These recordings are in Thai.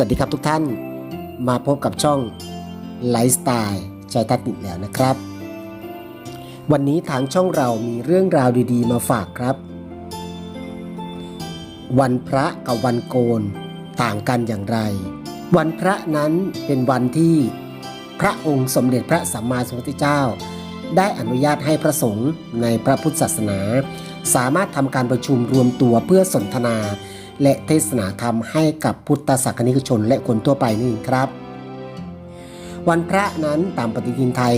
สวัสดีครับทุกท่านมาพบกับช่องไลฟ์สไตล์ชายทัศน์อีกแล้วนะครับ วันนี้ทางช่องเรามีเรื่องราวดีๆ มาฝากครับ วันพระกับวันโกนต่างกันอย่างไร วันพระนั้นเป็นวันที่พระองค์สมเด็จพระสัมมาสัมพุทธเจ้า ได้อนุญาตให้พระสงฆ์ในพระพุทธศาสนา สามารถทำการประชุมรวมตัวเพื่อสนทนา และเทศนาธรรมให้กับพุทธศาสนิกชนและคนทั่วไปนี่ครับ วันพระนั้นตามปฏิทินไทย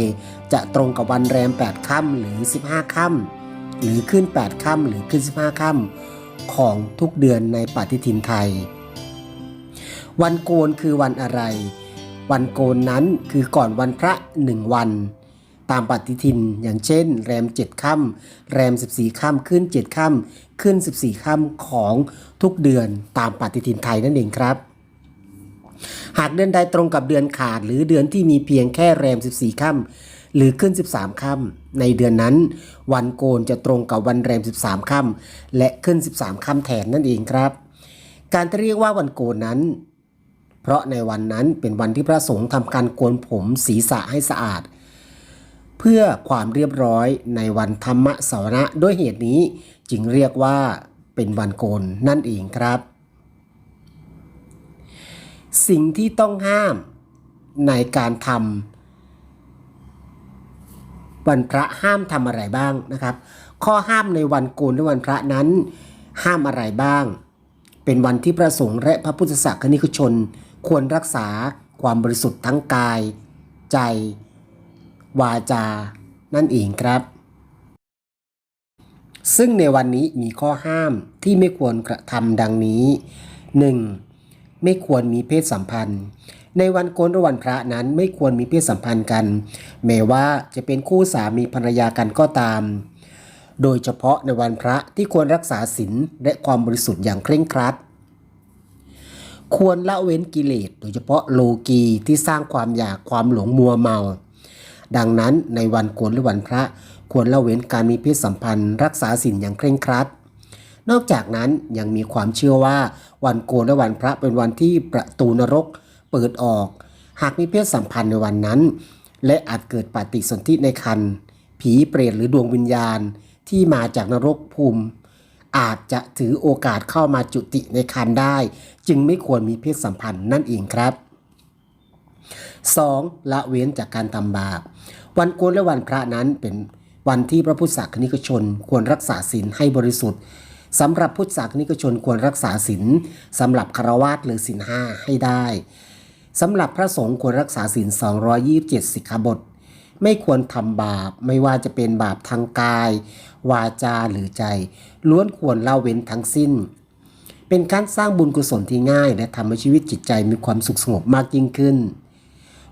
จะตรงกับวันแรม 8 ค่ำหรือ 15 ค่ำหรือขึ้น 8 ค่ำหรือขึ้น 15 ค่ำของทุกเดือนในปฏิทินไทย วันโกนคือวันอะไร วันโกนนั้นคือก่อนวันพระหนึ่งวัน ตามปฏิทิน อย่างเช่น แรม 7 ค่ำแรม 14 ค่ำขึ้น 7 ค่ำขึ้น 14 ค่ำของทุกเดือนตามปฏิทินไทยนั่นเองครับ หากเดือนใดตรงกับเดือนขาดหรือเดือนที่มีเพียงแค่แรม 14 ค่ำหรือขึ้น 13 ค่ำในเดือนนั้น วันโกนจะตรงกับวันแรม 13 ค่ำและขึ้น 13 ค่ำแทนนั่นเองครับ การเรียกว่าวันโกนนั้น เพราะในวันนั้นเป็นวันที่พระสงฆ์ทำการโกนผมศีรษะให้สะอาด เพื่อความเรียบร้อยในวันธรรมสวนะด้วยเหตุนี้ จึงเรียกว่าเป็นวันโกนนั่นเองครับ สิ่งที่ต้องห้ามในการทำวันพระห้ามทำอะไรบ้างนะครับ ข้อห้ามในวันโกนและวันพระนั้น ห้ามอะไรบ้าง เป็นวันที่พระสงฆ์และพระพุทธศาสนิกชน ควรรักษาความบริสุทธิ์ทั้งกาย ใจ วาจา นั่นเองครับ ซึ่งในวันนี้มีข้อห้ามที่ไม่ควรกระทำดังนี้ 1. ไม่ควรมีเพศสัมพันธ์ ในวันโกนหรือวันพระนั้นไม่ควรมีเพศสัมพันธ์กัน แม้ว่าจะเป็นคู่สามีภรรยากันก็ตาม โดยเฉพาะในวันพระที่ควรรักษาศีลและความบริสุทธิ์อย่างเคร่งครัดควรละเว้นกิเลสโดยเฉพาะโลกีที่สร้างความอยากความหลงมัวเมา ดังนั้นในวันโกนหรือวันพระ ควรละเว้นการมีเพศสัมพันธ์ รักษาศีลอย่างเคร่งครัด นอกจากนั้นยังมีความเชื่อว่าวันโกนและวันพระเป็นวันที่ประตูนรกเปิดออก หากมีเพศสัมพันธ์ในวันนั้น และอาจเกิดปฏิสนธิในคันผีเปรตหรือดวงวิญญาณที่มาจากนรกภูมิ อาจจะถือโอกาสเข้ามาจุติในคันได้ จึงไม่ควรมีเพศสัมพันธ์นั่นเองครับ 2. ละเว้นจากการทำบาป วันโกนและวันพระนั้นเป็นวันที่พระพุทธศาสนิกชน ควรรักษาศีลให้บริสุทธิ์สำหรับพุทธศาสนิกชนควรรักษาศีลสำหรับคารวาสหรือศีลห้าให้ได้สำหรับพระสงฆ์ควรรักษาศีล 227 สิกขาบท ไม่ควรทำบาปไม่ว่าจะเป็นบาปทางกาย วาจาหรือใจ ล้วนควรละเว้นทั้งสิ้น เป็นการสร้างบุญกุศลที่ง่าย และทำให้ชีวิตจิตใจมีความสุขสงบมากยิ่งขึ้น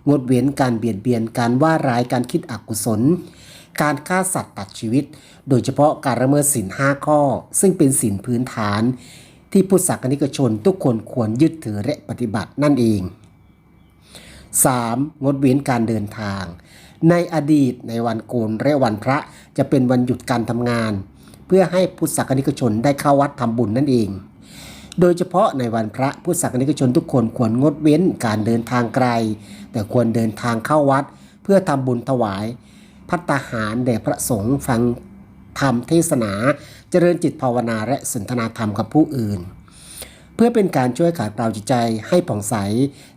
งดเว้นการเบียดเบียนการว่าร้ายการคิดอกุศล การฆ่าสัตว์ตัดชีวิต โดยเฉพาะการละเมิดศีลห้าข้อ ซึ่งเป็นศีลพื้นฐาน ที่พุทธศาสนิกชนทุกคนควรยึดถือและปฏิบัตินั่นเอง 3. งดเว้นการเดินทาง ในอดีตในวันโกนและวันพระจะเป็นวันหยุดการทำงาน เพื่อให้พุทธศาสนิกชนได้เข้าวัดทำบุญนั่นเอง โดยเฉพาะในวันพระพุทธศาสนิกชนทุกคนควรงดเว้นการเดินทางไกล แต่ควรเดินทางเข้าวัด เพื่อทำบุญถวายพัตตาหารแด่พระสงฆ์ฟังธรรมเทศนาเจริญจิตภาวนาและสนทนาธรรมกับผู้อื่น เพื่อเป็นการช่วยขัดเกลาจิตใจให้ผ่องใส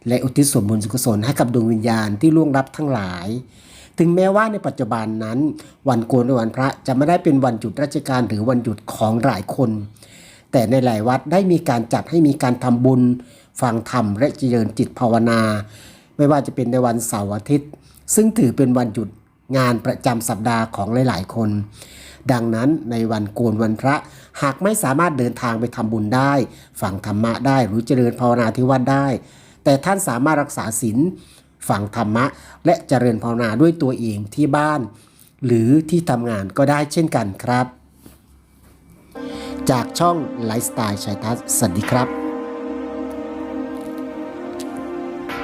และอุทิศส่วนบุญสุขสนให้กับดวงวิญญาณที่ล่วงลับทั้งหลาย ถึงแม้ว่าในปัจจุบันนั้น วันโกนและวันพระจะไม่ได้เป็นวันหยุดราชการหรือวันหยุดของหลายคน แต่ในหลายวัดได้มีการจัดให้มีการทำบุญ ฟังธรรมและเจริญจิตภาวนา ไม่ว่าจะเป็นในวันเสาร์อาทิตย์ ซึ่งถือเป็นวันหยุดงานประจำสัปดาห์ของหลาย ๆ คน ดังนั้นในวันโกนวันพระหากไม่สามารถเดินทางไปทำบุญได้ฟังธรรมะได้หรือเจริญภาวนาที่วัดได้ แต่ท่านสามารถรักษาศีลฟังธรรมะ และเจริญภาวนาด้วยตัวเองที่บ้าน หรือที่ทำงานก็ได้เช่นกันครับ จากช่องไลฟ์สไตล์ชัยทัศน์สวัสดีครับ